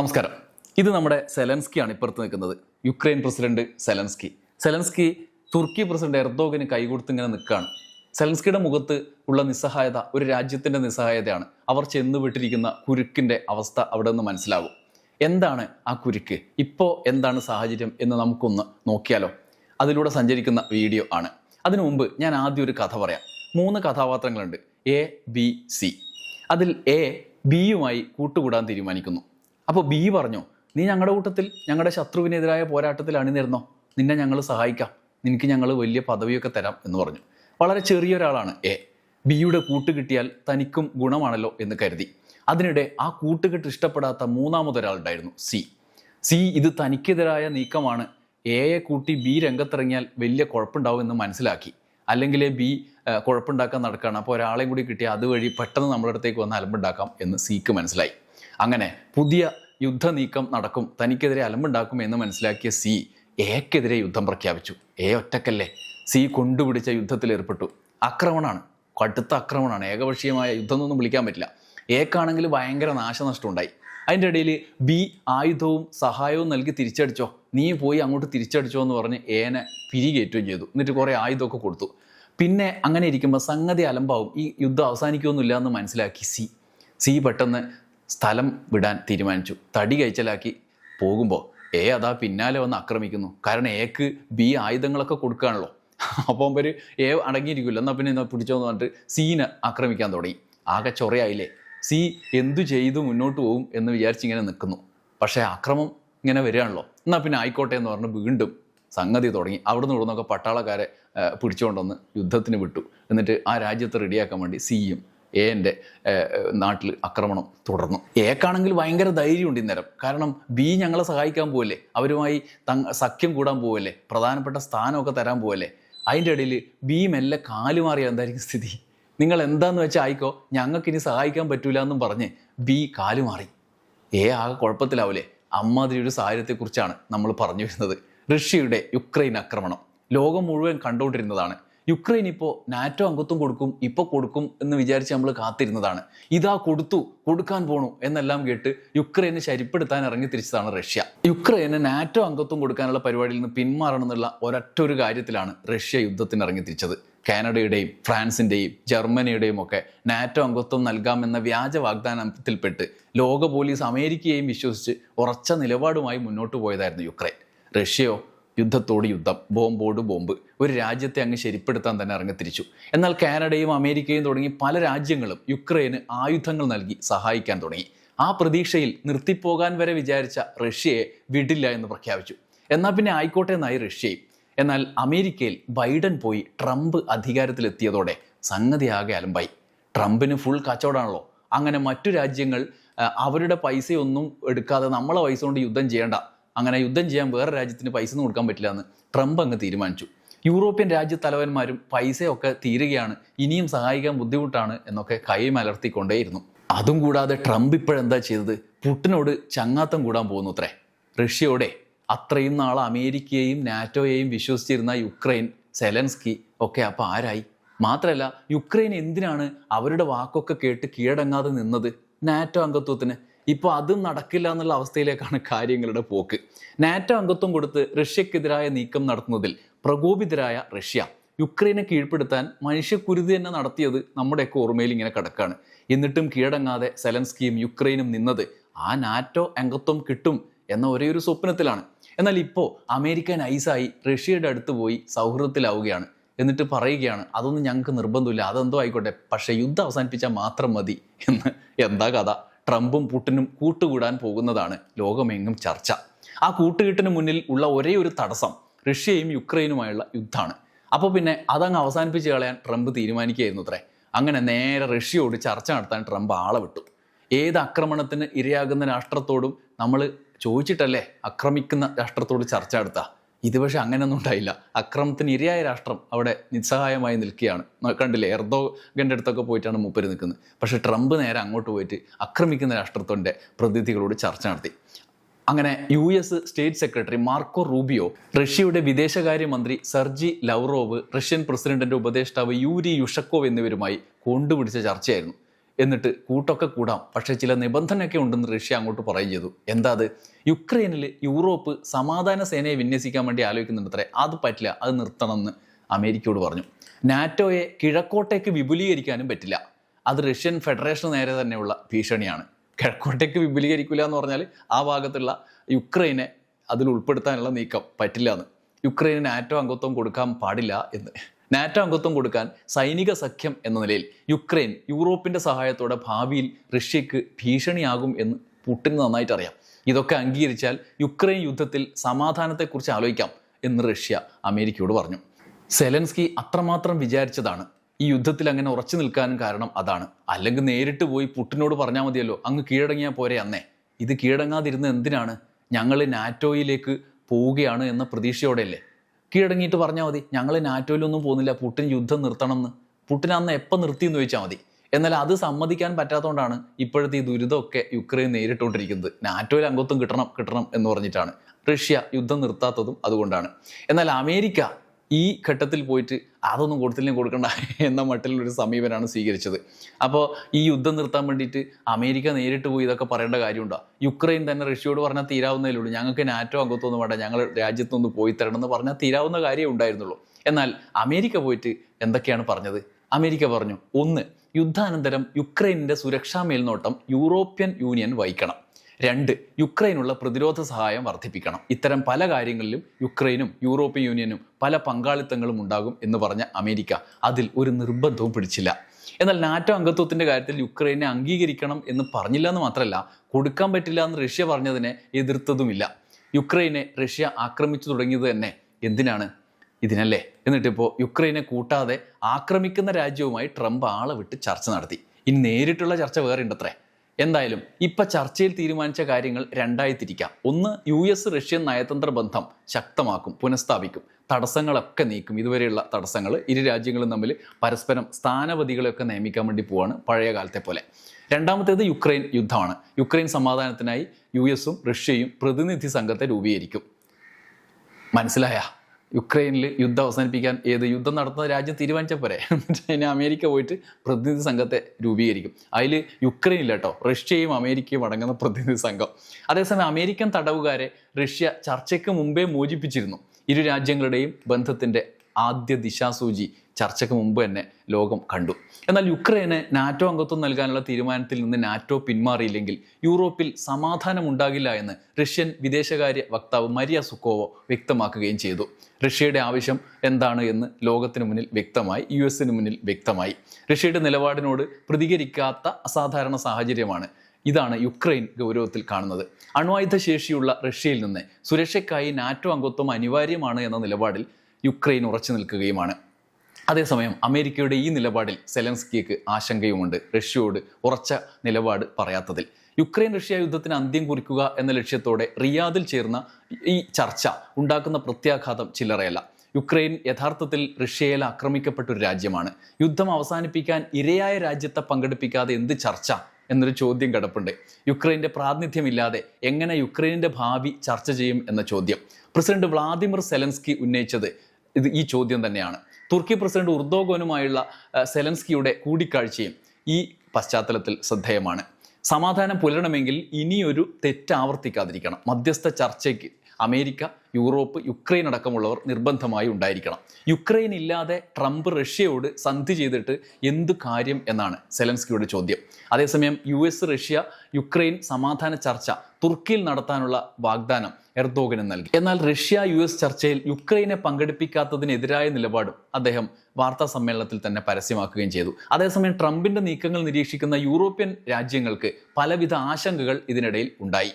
നമസ്കാരം. ഇത് നമ്മുടെ സെലൻസ്കി ആണ് ഇപ്പുറത്ത് നിൽക്കുന്നത്. Ukraine president Zelensky. സെലൻസ്കി തുർക്കി പ്രസിഡന്റ് എർദോഗന് കൈകൊടുത്ത് ഇങ്ങനെ നിൽക്കുകയാണ്. സെലൻസ്കിയുടെ മുഖത്ത് ഉള്ള നിസ്സഹായത ഒരു രാജ്യത്തിന്റെ നിസ്സഹായതയാണ്. അവർ ചെന്ന് വിട്ടിരിക്കുന്ന കുരുക്കിന്റെ അവസ്ഥ അവിടെ നിന്ന് മനസ്സിലാവും. എന്താണ് ആ കുരുക്ക്? ഇപ്പോൾ എന്താണ് സാഹചര്യം എന്ന് നമുക്കൊന്ന് നോക്കിയാലോ? അതിലൂടെ സഞ്ചരിക്കുന്ന വീഡിയോ ആണ്. അതിനു മുമ്പ് ഞാൻ ആദ്യം ഒരു കഥ പറയാം. മൂന്ന് കഥാപാത്രങ്ങളുണ്ട്. A B C. അതിൽ എ ബിയുമായി കൂട്ടുകൂടാൻ തീരുമാനിക്കുന്നു. അപ്പോൾ ബി പറഞ്ഞു നീ ഞങ്ങളുടെ കൂട്ടത്തിൽ ഞങ്ങളുടെ ശത്രുവിനെതിരായ പോരാട്ടത്തിൽ അണിനിരുന്നോ? നിന്നെ ഞങ്ങൾ സഹായിക്കാം. നിനക്ക് ഞങ്ങൾ വലിയ പദവിയൊക്കെ തരാം എന്ന് പറഞ്ഞു. വളരെ ചെറിയൊരാളാണ് എ. ബിയുടെ കൂട്ട് കിട്ടിയാൽ തനിക്കും ഗുണമാണല്ലോ എന്ന് കരുതി. അതിനിടെ ആ കൂട്ടുകെട്ട് ഇഷ്ടപ്പെടാത്ത മൂന്നാമതൊരാളുണ്ടായിരുന്നു സി. സി ഇത് തനിക്കെതിരായ നീക്കമാണ്. എയെ കൂട്ടി ബി രംഗത്തിറങ്ങിയാൽ വലിയ കുഴപ്പമുണ്ടാവും എന്ന് മനസ്സിലാക്കി. അല്ലെങ്കിൽ ബി കുഴപ്പമുണ്ടാക്കാൻ നടക്കുകയാണ് അപ്പോൾ ഒരാളെയും കൂടി കിട്ടിയാൽ അതുവഴി പെട്ടെന്ന് നമ്മുടെ അടുത്തേക്ക് വന്ന് അലമ്പുണ്ടാക്കാം എന്ന് സിക്ക് മനസ്സിലായി. അങ്ങനെ പുതിയ യുദ്ധ നീക്കം നടക്കും. തനിക്കെതിരെ അലമ്പുണ്ടാക്കും എന്ന് മനസ്സിലാക്കിയ സി എക്കെതിരെ യുദ്ധം പ്രഖ്യാപിച്ചു. എ ഒറ്റക്കല്ലേ? സി കൊണ്ടുപിടിച്ച യുദ്ധത്തിൽ ഏർപ്പെട്ടു. ആക്രമണമാണ് കടുത്ത ആക്രമണമാണ് ഏകപക്ഷീയമായ യുദ്ധം എന്നൊന്നും വിളിക്കാൻ പറ്റില്ല. എക്കാണെങ്കിൽ ഭയങ്കര നാശനഷ്ടം ഉണ്ടായി അതിന്റെ ഇടയിൽ ബി ആയുധവും സഹായവും നൽകി തിരിച്ചടിച്ചോ? നീ പോയി അങ്ങോട്ട് തിരിച്ചടിച്ചോ എന്ന് പറഞ്ഞ് ഏനെ പിരികേറ്റുകയും ചെയ്തു. എന്നിട്ട് കുറേ ആയുധമൊക്കെ കൊടുത്തു. പിന്നെ അങ്ങനെ ഇരിക്കുമ്പോൾ സംഗതി അലമ്പാവും. ഈ യുദ്ധം അവസാനിക്കുമൊന്നുമില്ല എന്ന് മനസ്സിലാക്കി സി. സി പെട്ടെന്ന് സ്ഥലം വിടാൻ തീരുമാനിച്ചു. തടി കഴിച്ചലാക്കി പോകുമ്പോൾ എ അതാ പിന്നാലെ വന്ന് ആക്രമിക്കുന്നു. കാരണം എക്ക് ബി ആയുധങ്ങളൊക്കെ കൊടുക്കുകയാണല്ലോ അപ്പോൾ അവർ എ അടങ്ങിയിരിക്കില്ല എന്നാൽ പിന്നെ പിടിച്ചോന്ന് പറഞ്ഞിട്ട് സീനെ ആക്രമിക്കാൻ തുടങ്ങി. ആകെ ചൊറയായില്ലേ? സി എന്തു ചെയ്തു മുന്നോട്ട് പോകും എന്ന് വിചാരിച്ച് ഇങ്ങനെ നിൽക്കുന്നു പക്ഷേ അക്രമം ഇങ്ങനെ വരികയാണല്ലോ. എന്നാൽ പിന്നെ ആയിക്കോട്ടെ എന്ന് പറഞ്ഞ് വീണ്ടും സംഗതി തുടങ്ങി. അവിടുന്ന് ഇവിടുന്നൊക്കെ പട്ടാളക്കാരെ പിടിച്ചുകൊണ്ടുവന്ന് യുദ്ധത്തിന് വിട്ടു. എന്നിട്ട് ആ രാജ്യത്തെ റെഡിയാക്കാൻ വേണ്ടി സിയും എന്റെ നാട്ടിൽ ആക്രമണം തുടർന്നു. എക്കാണെങ്കിൽ ഭയങ്കര ധൈര്യമുണ്ട് ഇന്നേരം കാരണം ബി ഞങ്ങളെ സഹായിക്കാൻ പോവല്ലേ? അവരുമായി സഖ്യം കൂടാൻ പോവല്ലേ? പ്രധാനപ്പെട്ട സ്ഥാനമൊക്കെ തരാൻ പോവല്ലേ? അതിന്റെ ഇടയിൽ ബി മെല്ലെ കാലുമാറിയ എന്തായിരിക്കും സ്ഥിതി? നിങ്ങൾ എന്താന്ന് വെച്ചാൽ ആയിക്കോ ഞങ്ങൾക്ക് ഇനി സഹായിക്കാൻ പറ്റൂല എന്നും പറഞ്ഞ് ബി കാലുമാറി ഏ ആകെ കുഴപ്പത്തിലാവൂലേ? അമ്മാതിരി ഒരു സാഹചര്യത്തെക്കുറിച്ചാണ് നമ്മൾ പറഞ്ഞു വരുന്നത്. റഷ്യയുടെ യുക്രൈൻ ആക്രമണം. ലോകം മുഴുവൻ കണ്ടുകൊണ്ടിരുന്നതാണ്. യുക്രൈൻ ഇപ്പോൾ നാറ്റോ അംഗത്വം കൊടുക്കും ഇപ്പോൾ കൊടുക്കും എന്ന് വിചാരിച്ച് നമ്മൾ കാത്തിരുന്നതാണ്. ഇതാ കൊടുത്തു കൊടുക്കാൻ പോണു എന്നെല്ലാം കേട്ട് യുക്രൈനെ ശരിപ്പെടുത്താൻ ഇറങ്ങി തിരിച്ചതാണ് റഷ്യ. യുക്രൈന് നാറ്റോ അംഗത്വം കൊടുക്കാനുള്ള പരിപാടിയിൽ നിന്ന് പിന്മാറണം എന്നുള്ള ഒരൊറ്റ ഒരു കാര്യത്തിലാണ് റഷ്യ യുദ്ധത്തിന് ഇറങ്ങി തിരിച്ചത്. കാനഡയുടെയും ഫ്രാൻസിന്റെയും ജർമ്മനിയുടെയും ഒക്കെ നാറ്റോ അംഗത്വം നൽകാമെന്ന വ്യാജ വാഗ്ദാനത്തിൽപ്പെട്ട് ലോക പോലീസ് അമേരിക്കയെയും വിശ്വസിച്ച് ഉറച്ച നിലപാടുമായി മുന്നോട്ട് പോയതായിരുന്നു യുക്രൈൻ. റഷ്യയോ യുദ്ധത്തോട് യുദ്ധം ബോംബോട് ബോംബ്. ഒരു രാജ്യത്തെ അങ്ങ് ശരിപ്പെടുത്താൻ തന്നെ ഇറങ്ങിത്തിരിച്ചു എന്നാൽ കാനഡയും അമേരിക്കയും തുടങ്ങി പല രാജ്യങ്ങളും യുക്രൈന് ആയുധങ്ങൾ നൽകി സഹായിക്കാൻ തുടങ്ങി. ആ പ്രതീക്ഷയിൽ നിർത്തിപ്പോകാൻ വരെ വിചാരിച്ച റഷ്യയെ വിടില്ല എന്ന് പ്രഖ്യാപിച്ചു. എന്നാൽ പിന്നെ ആയിക്കോട്ടെ എന്നായി റഷ്യയും. എന്നാൽ അമേരിക്കയിൽ ബൈഡൻ പോയി ട്രംപ് അധികാരത്തിലെത്തിയതോടെ ആകെ അലമ്പായി. ട്രംപിന് ഫുൾ കച്ചവടമാണല്ലോ. അങ്ങനെ മറ്റു രാജ്യങ്ങൾ അവരുടെ പൈസയൊന്നും എടുക്കാതെ നമ്മളെ പൈസ കൊണ്ട് യുദ്ധം ചെയ്യേണ്ട. അങ്ങനെ യുദ്ധം ചെയ്യാൻ വേറെ രാജ്യത്തിന് പൈസ ഒന്നും കൊടുക്കാൻ പറ്റില്ല എന്ന് ട്രംപ് അങ്ങ് തീരുമാനിച്ചു. യൂറോപ്യൻ രാജ്യത്തലവന്മാരും പൈസയൊക്കെ തീരുകയാണ് ഇനിയും സഹായിക്കാൻ ബുദ്ധിമുട്ടാണ് എന്നൊക്കെ കൈ അലർത്തിക്കൊണ്ടേയിരുന്നു അതും കൂടാതെ ട്രംപ് ഇപ്പോഴെന്താ ചെയ്തത്? പുട്ടിനോട് ചങ്ങാത്തം കൂടാൻ പോകുന്നു അത്രേ റഷ്യയോടെ അത്രയും നാൾ അമേരിക്കയെയും നാറ്റോയെയും വിശ്വസിച്ചിരുന്ന യുക്രൈൻ സെലൻസ്കി ഒക്കെ അപ്പോൾ ആരായി? മാത്രമല്ല യുക്രൈൻ എന്തിനാണ് അവരുടെ വാക്കൊക്കെ കേട്ട് കീഴടങ്ങാതെ നിന്നത് നാറ്റോ അംഗത്വത്തിന്? ഇപ്പോൾ അതും നടക്കില്ല എന്നുള്ള അവസ്ഥയിലേക്കാണ് കാര്യങ്ങളുടെ പോക്ക്. നാറ്റോ അംഗത്വം കൊടുത്ത് റഷ്യക്കെതിരായ നീക്കം നടത്തുന്നതിൽ പ്രകോപിതരായ റഷ്യ. യുക്രൈനെ കീഴ്പ്പെടുത്താൻ മനുഷ്യക്കുരുതി തന്നെ നടത്തിയത് നമ്മുടെയൊക്കെ ഓർമ്മയിൽ ഇങ്ങനെ കിടക്കാണ്. എന്നിട്ടും കീഴടങ്ങാതെ സെലൻസ്കിയും യുക്രൈനും നിന്നത് ആ നാറ്റോ അംഗത്വം കിട്ടും എന്ന ഒരേ ഒരു സ്വപ്നത്തിലാണ്. എന്നാൽ ഇപ്പോൾ അമേരിക്ക നൈസായി റഷ്യയുടെ അടുത്ത് പോയി സൗഹൃദത്തിലാവുകയാണ്. എന്നിട്ട് പറയുകയാണ് അതൊന്നും ഞങ്ങൾക്ക് നിർബന്ധമില്ല അതെന്തോ ആയിക്കോട്ടെ പക്ഷേ യുദ്ധം അവസാനിപ്പിച്ചാൽ മാത്രം മതി എന്ന്. എന്താ കഥ? ട്രംപും പുട്ടിനും കൂട്ടുകൂടാൻ പോകുന്നതാണ് ലോകമെങ്ങും ചർച്ച. ആ കൂട്ടുകെട്ടിന് മുന്നിൽ ഉള്ള ഒരേ ഒരു തടസ്സം റഷ്യയും യുക്രൈനുമായുള്ള യുദ്ധമാണ്. അപ്പോൾ പിന്നെ അതങ്ങ് അവസാനിപ്പിച്ച് കളയാൻ ട്രംപ് തീരുമാനിക്കുകയായിരുന്നു അത്രേ അങ്ങനെ നേരെ റഷ്യയോട് ചർച്ച നടത്താൻ ട്രംപ് ആളെ വിട്ടു. ഏത് ആക്രമണത്തിന് ഇരയാകുന്ന രാഷ്ട്രത്തോടും നമ്മൾ ചോദിച്ചിട്ടല്ലേ ആക്രമിക്കുന്ന രാഷ്ട്രത്തോട് ചർച്ച നടത്തുക ഇത് പക്ഷെ അങ്ങനെയൊന്നും ഉണ്ടായില്ല. അക്രമത്തിന് ഇരയായ രാഷ്ട്രം അവിടെ നിസ്സഹായമായി നിൽക്കുകയാണ്. കണ്ടില്ലേ എർദോഗന്റെ അടുത്തൊക്കെ പോയിട്ടാണ് മൂപ്പര് നിൽക്കുന്നത്. പക്ഷേ ട്രംപ് നേരെ അങ്ങോട്ട് പോയിട്ട് ആക്രമിക്കുന്ന രാഷ്ട്രത്തിന്റെ പ്രതിനിധികളോട് ചർച്ച നടത്തി. അങ്ങനെ U S state secretary Marco Rubio റഷ്യയുടെ വിദേശകാര്യമന്ത്രി സർജി ലവ്റോവ് റഷ്യൻ പ്രസിഡന്റിന്റെ ഉപദേഷ്ടാവ് യൂരി യുഷക്കോവ് എന്നിവരുമായി കൊണ്ടുപിടിച്ച ചർച്ചയായിരുന്നു. എന്നിട്ട് കൂട്ടൊക്കെ കൂടാം. പക്ഷേ ചില നിബന്ധനയൊക്കെ ഉണ്ടെന്ന് റഷ്യ അങ്ങോട്ട് പറയുകയും ചെയ്തു. എന്താ അത്? യുക്രൈനിൽ യൂറോപ്പ് സമാധാന സേനയെ വിന്യസിക്കാൻ വേണ്ടി ആലോചിക്കുന്നുണ്ടത്രേ. അത് പറ്റില്ല. അത് നിർത്തണമെന്ന് അമേരിക്കയോട് പറഞ്ഞു. നാറ്റോയെ കിഴക്കോട്ടേക്ക് വിപുലീകരിക്കാനും പറ്റില്ല. അത് റഷ്യൻ ഫെഡറേഷന് നേരെ തന്നെയുള്ള ഭീഷണിയാണ്. കിഴക്കോട്ടേക്ക് വിപുലീകരിക്കില്ല എന്ന് പറഞ്ഞാൽ ആ ഭാഗത്തുള്ള യുക്രൈനെ അതിൽ ഉൾപ്പെടുത്താനുള്ള നീക്കം പറ്റില്ല എന്ന്. യുക്രൈന് നാറ്റോ അംഗത്വം കൊടുക്കാൻ പാടില്ല എന്ന്. നാറ്റോ അംഗത്വം കൊടുക്കാൻ സൈനിക സഖ്യം എന്ന നിലയിൽ യുക്രൈൻ യൂറോപ്പിന്റെ സഹായത്തോടെ ഭാവിയിൽ റഷ്യക്ക് ഭീഷണിയാകും എന്ന് പുട്ടിന് നന്നായിട്ട് അറിയാം. ഇതൊക്കെ അംഗീകരിച്ചാൽ യുക്രൈൻ യുദ്ധത്തിൽ സമാധാനത്തെക്കുറിച്ച് ആലോചിക്കാം എന്ന് റഷ്യ അമേരിക്കയോട് പറഞ്ഞു. സെലൻസ്കി അത്രമാത്രം വിചാരിച്ചതാണ്. ഈ യുദ്ധത്തിൽ അങ്ങനെ ഉറച്ചു നിൽക്കാനും കാരണം അതാണ്. അല്ലെങ്കിൽ നേരിട്ട് പോയി പുട്ടിനോട് പറഞ്ഞാൽ മതിയല്ലോ അങ്ങ് കീഴടങ്ങിയാൽ പോരെ അന്നേ. ഇത് കീഴടങ്ങാതിരുന്ന എന്തിനാണ്? ഞങ്ങൾ നാറ്റോയിലേക്ക് പോവുകയാണ് എന്ന പ്രതീക്ഷയോടെയല്ലേ? കീഴടങ്ങിയിട്ട് പറഞ്ഞാൽ മതി. ഞങ്ങൾ നാറ്റോയിലൊന്നും പോകുന്നില്ല. പുട്ടിൻ യുദ്ധം നിർത്തണം എന്ന് പുട്ടിൻ അന്ന് എപ്പോൾ നിർത്തിയെന്ന് ചോദിച്ചാൽ മതി. എന്നാൽ അത് സമ്മതിക്കാൻ പറ്റാത്തതുകൊണ്ടാണ് ഇപ്പോഴത്തെ ഈ ദുരിതമൊക്കെ യുക്രൈൻ നേരിട്ടുകൊണ്ടിരിക്കുന്നത് നാറ്റോയിൽ അംഗത്വം കിട്ടണം കിട്ടണം എന്ന് പറഞ്ഞിട്ടാണ്. റഷ്യ യുദ്ധം നിർത്താത്തതും അതുകൊണ്ടാണ്. എന്നാൽ അമേരിക്ക ഈ ഘട്ടത്തിൽ പോയിട്ട് അതൊന്നും കൊടുത്തില്ലെങ്കിൽ കൊടുക്കണ്ട എന്ന മട്ടിലൊരു സമീപനമാണ് സ്വീകരിച്ചത്. അപ്പോൾ ഈ യുദ്ധം നിർത്താൻ വേണ്ടിയിട്ട് അമേരിക്ക നേരിട്ട് പോയി ഇതൊക്കെ പറയേണ്ട കാര്യമുണ്ടോ? യുക്രൈൻ തന്നെ റഷ്യയോട് പറഞ്ഞാൽ തീരാവുന്നതേ ഉള്ളൂ. ഞങ്ങൾക്ക് നാറ്റോ അംഗത്വമൊന്നും വേണ്ട. ഞങ്ങൾ രാജ്യത്തൊന്ന് പോയി തരണം എന്ന് പറഞ്ഞാൽ തീരാവുന്ന കാര്യമേ ഉണ്ടായിരുന്നുള്ളൂ. എന്നാൽ അമേരിക്ക പോയിട്ട് എന്തൊക്കെയാണ് പറഞ്ഞത്? അമേരിക്ക പറഞ്ഞു ഒന്ന് യുദ്ധാനന്തരം യുക്രൈനിന്റെ സുരക്ഷാ മേൽനോട്ടം യൂറോപ്യൻ യൂണിയൻ വഹിക്കണം. രണ്ട് യുക്രൈനുള്ള പ്രതിരോധ സഹായം വർദ്ധിപ്പിക്കണം. ഇത്തരം പല കാര്യങ്ങളിലും യുക്രൈനും യൂറോപ്യൻ യൂണിയനും പല പങ്കാളിത്തങ്ങളും ഉണ്ടാകും എന്ന് പറഞ്ഞ അമേരിക്ക അതിൽ ഒരു നിർബന്ധവും പിടിച്ചില്ല. എന്നാൽ നാറ്റോ അംഗത്വത്തിന്റെ കാര്യത്തിൽ യുക്രൈനെ അംഗീകരിക്കണം എന്ന് പറഞ്ഞില്ല എന്ന് മാത്രമല്ല കൊടുക്കാൻ പറ്റില്ല എന്ന് റഷ്യ പറഞ്ഞതിനെ എതിർത്തതുമില്ല. യുക്രൈനെ റഷ്യ ആക്രമിച്ചു തുടങ്ങിയത് തന്നെ എന്തിനാണ്? ഇതിനല്ലേ? എന്നിട്ടിപ്പോൾ യുക്രൈനെ കൂട്ടാതെ ആക്രമിക്കുന്ന രാജ്യവുമായി ട്രംപ് ആളെ വിട്ട് ചർച്ച നടത്തി. ഇനി നേരിട്ടുള്ള ചർച്ച വേറെ ഉണ്ടത്രേ. എന്തായാലും ഇപ്പൊ ചർച്ചയിൽ തീരുമാനിച്ച കാര്യങ്ങൾ രണ്ടായി തിരിക്കാം ഒന്ന് യു എസ് റഷ്യൻ നയതന്ത്ര ബന്ധം ശക്തമാക്കും പുനഃസ്ഥാപിക്കും. തടസ്സങ്ങളൊക്കെ നീക്കും. ഇതുവരെയുള്ള തടസ്സങ്ങൾ ഇരു രാജ്യങ്ങളും തമ്മിൽ പരസ്പരം സ്ഥാനപതികളെയൊക്കെ നിയമിക്കാൻ വേണ്ടി പോവാണ് പഴയ കാലത്തെ പോലെ. രണ്ടാമത്തേത് യുക്രൈൻ യുദ്ധമാണ്. യുക്രൈൻ സമാധാനത്തിനായി യു എസും റഷ്യയും പ്രതിനിധി സംഘത്തെ രൂപീകരിക്കും. മനസ്സിലായ? യുക്രൈനിൽ യുദ്ധം അവസാനിപ്പിക്കാൻ ഏത് യുദ്ധം നടത്തുന്ന രാജ്യം തീരുമാനിച്ച പോരെ. അമേരിക്ക പോയിട്ട് പ്രതിനിധി സംഘത്തെ രൂപീകരിക്കും. അതിൽ യുക്രൈനില്ല കേട്ടോ റഷ്യയും അമേരിക്കയും അടങ്ങുന്ന പ്രതിനിധി സംഘം. അതേസമയം അമേരിക്കൻ തടവുകാരെ റഷ്യ ചർച്ചയ്ക്ക് മുമ്പേ മോചിപ്പിച്ചിരുന്നു. ഇരു രാജ്യങ്ങളുടെയും ബന്ധത്തിന്റെ ആദ്യ ദിശാസൂചി ചർച്ചയ്ക്ക് മുമ്പ് തന്നെ ലോകം കണ്ടു. എന്നാൽ യുക്രൈന് നാറ്റോ അംഗത്വം നൽകാനുള്ള തീരുമാനത്തിൽ നിന്ന് നാറ്റോ പിന്മാറിയില്ലെങ്കിൽ യൂറോപ്പിൽ സമാധാനം ഉണ്ടാകില്ല എന്ന് റഷ്യൻ വിദേശകാര്യ വക്താവ് മരിയ സുക്കോവോ വ്യക്തമാക്കുകയും ചെയ്തു. റഷ്യയുടെ ആവശ്യം എന്താണ് എന്ന് ലോകത്തിന് മുന്നിൽ വ്യക്തമായി യു എസിന് മുന്നിൽ വ്യക്തമായി. റഷ്യയുടെ നിലപാടിനോട് പ്രതികരിക്കാത്ത അസാധാരണ സാഹചര്യമാണ് ഇതാണ് യുക്രൈൻ ഗൗരവത്തിൽ കാണുന്നത്. അണ്വായുധ ശേഷിയുള്ള റഷ്യയിൽ നിന്ന് സുരക്ഷയ്ക്കായി നാറ്റോ അംഗത്വം അനിവാര്യമാണ് എന്ന നിലപാടിൽ യുക്രൈൻ ഉറച്ചു നിൽക്കുകയുമാണ്. അതേസമയം അമേരിക്കയുടെ ഈ നിലപാടിൽ സെലൻസ്കിക്ക് ആശങ്കയുമുണ്ട്. റഷ്യയോട് ഉറച്ച നിലപാട് പറയാത്തതിൽ. യുക്രൈൻ റഷ്യ യുദ്ധത്തിന് അന്ത്യം കുറിക്കുക എന്ന ലക്ഷ്യത്തോടെ റിയാദിൽ ചേർന്ന ഈ ചർച്ച ഉണ്ടാക്കുന്ന പ്രത്യാഘാതം ചില്ലറയല്ല. യുക്രൈൻ യഥാർത്ഥത്തിൽ റഷ്യയിൽ ആക്രമിക്കപ്പെട്ട ഒരു രാജ്യമാണ്. യുദ്ധം അവസാനിപ്പിക്കാൻ ഇരയായ രാജ്യത്തെ പങ്കെടുപ്പിക്കാതെ എന്ത് ചർച്ച എന്നൊരു ചോദ്യം കിടപ്പുണ്ട്. യുക്രൈന്റെ പ്രാതിനിധ്യമില്ലാതെ എങ്ങനെ യുക്രൈനിന്റെ ഭാവി ചർച്ച ചെയ്യും എന്ന ചോദ്യം. പ്രസിഡന്റ് വ്ളാദിമിർ സെലൻസ്കി ഉന്നയിച്ചത് ഇത് ഈ ചോദ്യം തന്നെയാണ്. തുർക്കി പ്രസിഡന്റ് ഉർദോഗോനുമായുള്ള സെലൻസ്കിയുടെ കൂടിക്കാഴ്ചയും ഈ പശ്ചാത്തലത്തിൽ ശ്രദ്ധേയമാണ്. സമാധാനം പുലരണമെങ്കിൽ ഇനിയൊരു തെറ്റ് ആവർത്തിക്കാതിരിക്കണം മധ്യസ്ഥ ചർച്ചയ്ക്ക് അമേരിക്ക യൂറോപ്പ് യുക്രൈൻ അടക്കമുള്ളവർ നിർബന്ധമായി ഉണ്ടായിരിക്കണം. യുക്രൈൻ ഇല്ലാതെ ട്രംപ് റഷ്യയോട് സന്ധി ചെയ്തിട്ട് എന്ത് കാര്യം എന്നാണ് സെലൻസ്കിയുടെ ചോദ്യം. അതേസമയം യു എസ് റഷ്യ യുക്രൈൻ സമാധാന ചർച്ച തുർക്കിയിൽ നടത്താനുള്ള വാഗ്ദാനം എർദോഗന് നൽകി. എന്നാൽ റഷ്യ യു എസ് ചർച്ചയിൽ യുക്രൈനെ പങ്കെടുപ്പിക്കാത്തതിനെതിരായ നിലപാടും അദ്ദേഹം വാർത്താ സമ്മേളനത്തിൽ തന്നെ പരസ്യമാക്കുകയും ചെയ്തു. അതേസമയം ട്രംപിന്റെ നീക്കങ്ങൾ നിരീക്ഷിക്കുന്ന യൂറോപ്യൻ രാജ്യങ്ങൾക്ക് പലവിധ ആശങ്കകൾ ഇതിനിടയിൽ ഉണ്ടായി.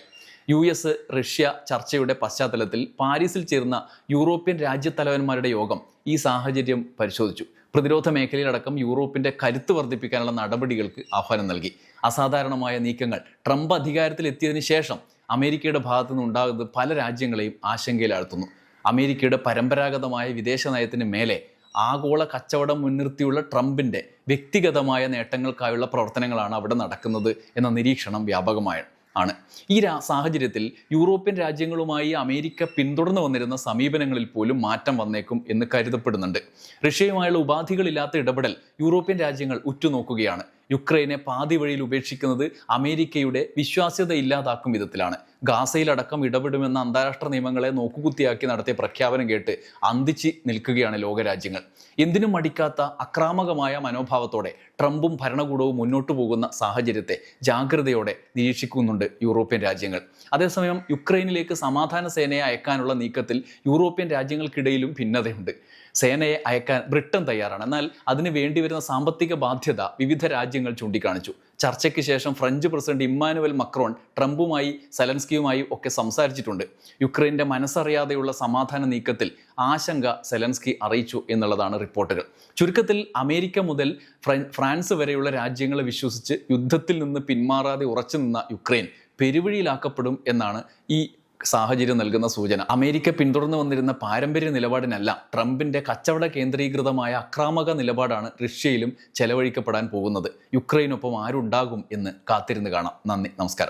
യു എസ് റഷ്യ ചർച്ചയുടെ പശ്ചാത്തലത്തിൽ പാരീസിൽ ചേർന്ന യൂറോപ്യൻ രാജ്യത്തലവന്മാരുടെ യോഗം ഈ സാഹചര്യം പരിശോധിച്ചു. പ്രതിരോധ മേഖലയിലടക്കം യൂറോപ്പിന്റെ കരുത്ത് വർദ്ധിപ്പിക്കാനുള്ള നടപടികൾക്ക് ആഹ്വാനം നൽകി. അസാധാരണമായ നീക്കങ്ങൾ ട്രംപ് അധികാരത്തിൽ എത്തിയതിനു ശേഷം അമേരിക്കയുടെ ഭാഗത്തു നിന്നുണ്ടാകുന്നത് പല രാജ്യങ്ങളെയും ആശങ്കയിലാഴ്ത്തുന്നു. അമേരിക്കയുടെ പരമ്പരാഗതമായ വിദേശ നയത്തിന് മേലെ ആഗോള കച്ചവടം മുൻനിർത്തിയുള്ള ട്രംപിന്റെ വ്യക്തിഗതമായ നേട്ടങ്ങൾക്കായുള്ള പ്രവർത്തനങ്ങളാണ് അവിടെ നടക്കുന്നത് എന്ന നിരീക്ഷണം വ്യാപകമായ ആണ്. ഈ സാഹചര്യത്തിൽ യൂറോപ്യൻ രാജ്യങ്ങളുമായി അമേരിക്ക പിന്തുടർന്നു വന്നിരുന്ന സമീപനങ്ങളിൽ പോലും മാറ്റം വന്നേക്കും എന്ന് കരുതപ്പെടുന്നുണ്ട്. റഷ്യയുമായുള്ള ഉപാധികളില്ലാത്ത ഇടപെടൽ യൂറോപ്യൻ രാജ്യങ്ങൾ ഉറ്റുനോക്കുകയാണ്. യുക്രൈനെ പാതി വഴിയിൽ ഉപേക്ഷിക്കുന്നത് അമേരിക്കയുടെ വിശ്വാസ്യത ഇല്ലാതാക്കും വിധത്തിലാണ്. ഗാസയിലടക്കം ഇടപെടുമെന്ന അന്താരാഷ്ട്ര നിയമങ്ങളെ നോക്കുകുത്തിയാക്കി നടത്തിയ പ്രഖ്യാപനം കേട്ട് അന്തിച്ച് നിൽക്കുകയാണ് ലോകരാജ്യങ്ങൾ. എന്തിനും മടിക്കാത്ത അക്രാമകമായ മനോഭാവത്തോടെ ട്രംപും ഭരണകൂടവും മുന്നോട്ടു പോകുന്ന സാഹചര്യത്തെ ജാഗ്രതയോടെ നിരീക്ഷിക്കുന്നുണ്ട് യൂറോപ്യൻ രാജ്യങ്ങൾ. അതേസമയം യുക്രൈനിലേക്ക് സമാധാന സേനയെ അയക്കാനുള്ള നീക്കത്തിൽ യൂറോപ്യൻ രാജ്യങ്ങൾക്കിടയിലും ഭിന്നതയുണ്ട്. സേനയെ അയക്കാൻ ബ്രിട്ടൻ തയ്യാറാണ്. എന്നാൽ അതിന് വേണ്ടിവരുന്ന സാമ്പത്തിക ബാധ്യത വിവിധ രാജ്യങ്ങൾ ചൂണ്ടിക്കാണിച്ചു. ചർച്ചയ്ക്ക് ശേഷം ഫ്രഞ്ച് പ്രസിഡന്റ് ഇമ്മാനുവൽ മക്രോൺ ട്രംപുമായി സെലൻസ്കിയുമായി ഒക്കെ സംസാരിച്ചിട്ടുണ്ട്. യുക്രൈന്റെ മനസ്സറിയാതെയുള്ള സമാധാന നീക്കത്തിൽ ആശങ്ക സെലൻസ്കി അറിയിച്ചു എന്നുള്ളതാണ് റിപ്പോർട്ടുകൾ. ചുരുക്കത്തിൽ അമേരിക്ക മുതൽ ഫ്രാൻസ് വരെയുള്ള രാജ്യങ്ങളെ വിശ്വസിച്ച് യുദ്ധത്തിൽ നിന്ന് പിന്മാറാതെ ഉറച്ചു നിന്ന യുക്രൈൻ പെരുവഴിയിലാക്കപ്പെടും എന്നാണ് ഈ സാഹചര്യം നൽകുന്ന സൂചന. അമേരിക്ക പിന്തുടർന്നു വന്നിരുന്ന പാരമ്പര്യ നിലപാടിനല്ല ട്രംപിന്റെ കച്ചവട കേന്ദ്രീകൃതമായ അക്രാമക നിലപാടാണ് റഷ്യയിലും ചെലവഴിക്കപ്പെടാൻ പോകുന്നത്. യുക്രൈനൊപ്പം ആരുണ്ടാകും എന്ന് കാത്തിരുന്ന് കാണാം. നന്ദി നമസ്കാരം.